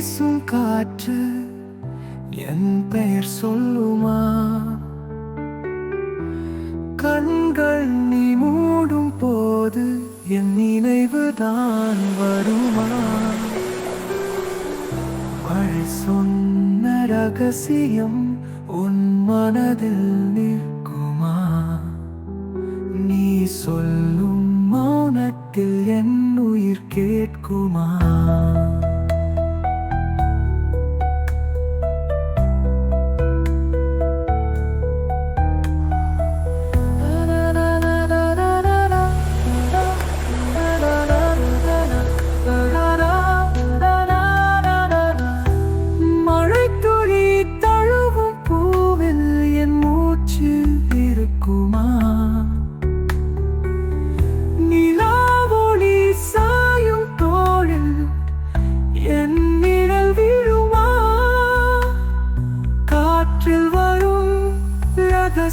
வீசும் காற்று என் பெயர் சொல்லுமா? கண்கள் நீ மூடும் போது என் நினைவு தான் வருமா? மழை சொன்ன ரகசியம் உன் மனதில் நிற்குமா? நீ சொல்ல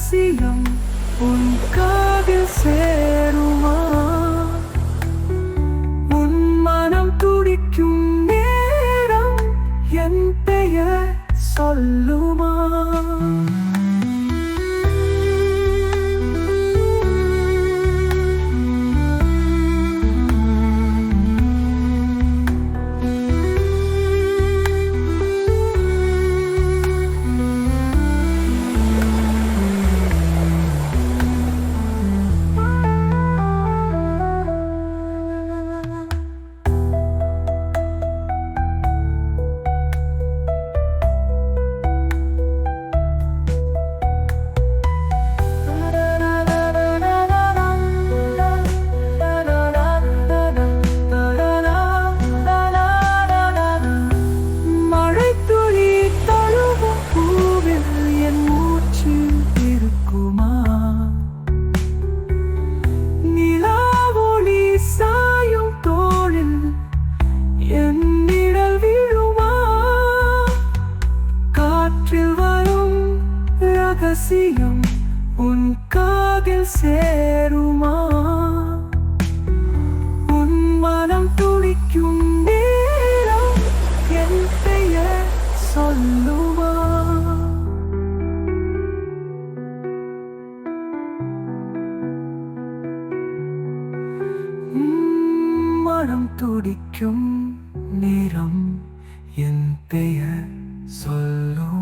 ரகசியம் உன் காதில் சேருமா? சேருமா? உன் மனம் துடிக்கும் நேரம் என் பெயர் சொல்லுமா? மனம் துடிக்கும் நேரம் என் பெயர் சொல்லுமா?